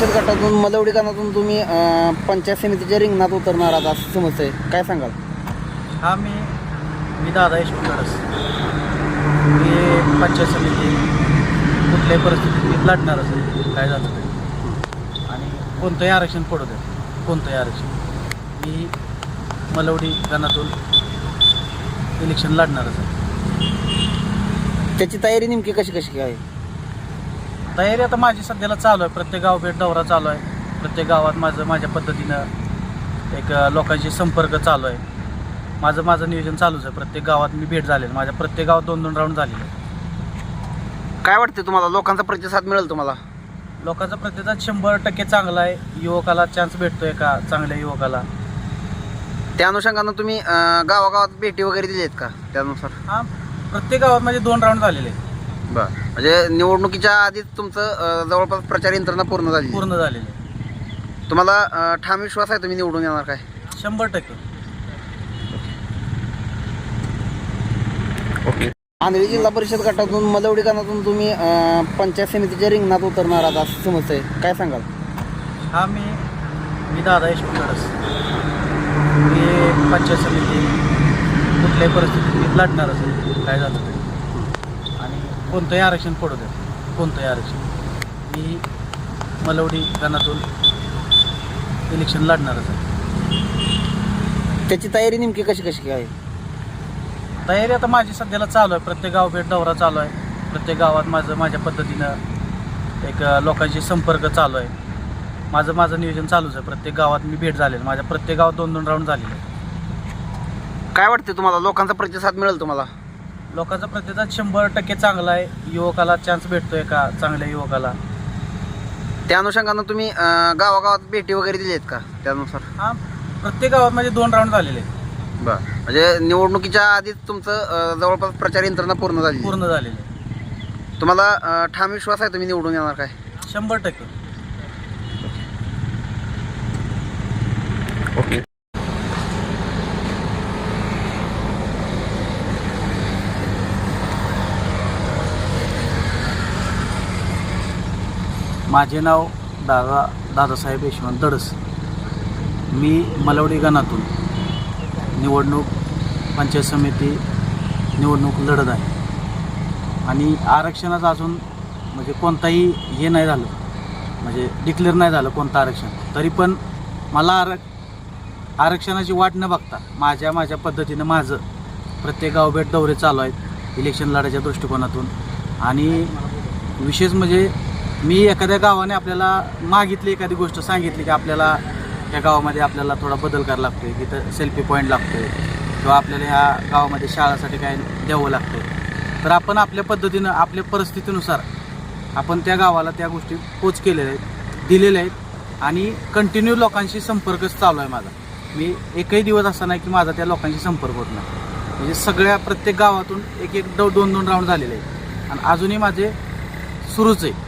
परिषद गटातून मलवडी गानातून तुम्ही अं, पंचायत समितीच्या रिंगणात उतरणार आहात असं समजतंय काय सांगाल? हा मी मी दादा यशवंत गडस. मी पंचायत समिती कुठल्याही परिस्थितीत मी लढणार असेल काय झालं तरी. आणि कोणतंही आरक्षण पडू दे कोणतंही आरक्षण. मी मलवडी गणातून इलेक्शन लढणार असेल. त्याची तयारी नेमकी कशी कशी काय? तयारी आता माझी सध्याला चालू आहे. प्रत्येक गाव भेट दौरा चालू आहे. प्रत्येक गावात माझं माझ्या पद्धतीनं एक लोकांशी संपर्क चालू आहे. माझं माझं नियोजन चालूच आहे. प्रत्येक गावात मी भेट झालेलं. माझ्या प्रत्येक गावात दोन दोन राऊंड झालेले आहे. काय वाटते तुम्हाला? लोकांचा प्रतिसाद मिळेल तुम्हाला? लोकांचा प्रतिसाद शंभर टक्के चांगला आहे. युवकाला चान्स भेटतोय का? चांगल्या युवकाला. त्या अनुषंगानं तुम्ही अं, गावागावात भेटी वगैरे दिली आहेत का? त्यानुसार. हा प्रत्येक गावात माझे दोन राऊंड झालेले आहेत. बरं. म्हणजे निवडणुकीच्या आधीच तुमचं अं, जवळपास प्रचार यंत्रणा पूर्ण झाली पूर्ण झालेले. तुम्हाला अं, ठाम विश्वास आहे तुम्ही निवडून येणार काय? शंभर टक्के. आंधळी जिल्हा परिषद गटातून मलवडी तुम्ही अं, पंचायत समितीच्या रिंगणात उतरणार आहात असं समजतंय. काय सांगाल? हा मी मी दादा यशवंत गडस मी पंचायत समिती कुठल्याही परिस्थितीत मी लढणार असेल काय झालं तरी. कोणतंही आरक्षण पडू दे कोणतंही आरक्षण. मी मलवडी गणातून इलेक्शन लढणार असेल त्याची तयारी नेमकी कशी कशी काय? तयारी आता माझी सध्याला चालू आहे. प्रत्येक गाव भेट दौरा चालू आहे. प्रत्येक गावात माझं माझ्या पद्धतीनं एक अ, लोकांशी संपर्क चालू आहे. माझं माझं नियोजन चालूच आहे. प्रत्येक गावात मी भेट झालेलं माझ्या प्रत्येक गावात दोन दोन राऊंड झालेले आहेत. काय वाटते तुम्हाला? लोकांचा प्रतिसाद मिळेल तुम्हाला? लोकांचा प्रतिसाद शंभर टक्के चांगला आहे. युवकाला चान्स भेटतोय का? चांगल्या युवकाला. त्या अनुषंगानं तुम्ही अं, गावागावात भेटी वगैरे दिली आहेत का? त्यानुसार. हा प्रत्येक गावात माझे दोन राऊंड झालेले. आहेत. बरं. म्हणजे निवडणुकीच्या आधीच तुमचं अं, जवळपास प्रचार यंत्रणा पूर्ण झाली पूर्ण झालेले. आहेत. तुम्हाला अं, ठाम विश्वास आहे तुम्ही निवडून येणार काय? शंभर टक्के. माझे नाव दादा दादासाहेब यशवंत दडस. मी मलवडी गणातून निवडणूक पंचायत समिती निवडणूक लढत आहे. आणि आरक्षणाचं अजून म्हणजे कोणताही हे नाही झालं. म्हणजे डिक्लेअर नाही झालं कोणतं आरक्षण. तरी पण मला आर आरक्षणाची वाट न बघता माझ्या माझ्या पद्धतीनं माझं प्रत्येक गावभेट दौरे चालू आहेत. इलेक्शन लढायच्या दृष्टिकोनातून. आणि विशेष म्हणजे मी एखाद्या गावाने आपल्याला मागितली एखादी गोष्ट सांगितली की आपल्याला या गावामध्ये आपल्याला थोडा बदल करावा लागतोय तिथं सेल्फी पॉईंट लागतोय किंवा आपल्याला ह्या गावामध्ये शाळासाठी काय द्यावं लागतंय. तर आपण आपल्या पद्धतीनं आपल्या परिस्थितीनुसार आपण त्या गावाला त्या गोष्टी पोच केलेल्या आहेत दिलेल्या आहेत आणि कंटिन्यू लोकांशी संपर्कच चालू आहे माझा. मी एकही दिवस असा नाही की माझा त्या लोकांशी संपर्क होत नाही. म्हणजे सगळ्या प्रत्येक गावातून एक एक दो दोन दोन राऊंड झालेले आहेत. आणि अजूनही माझे सुरूच आहे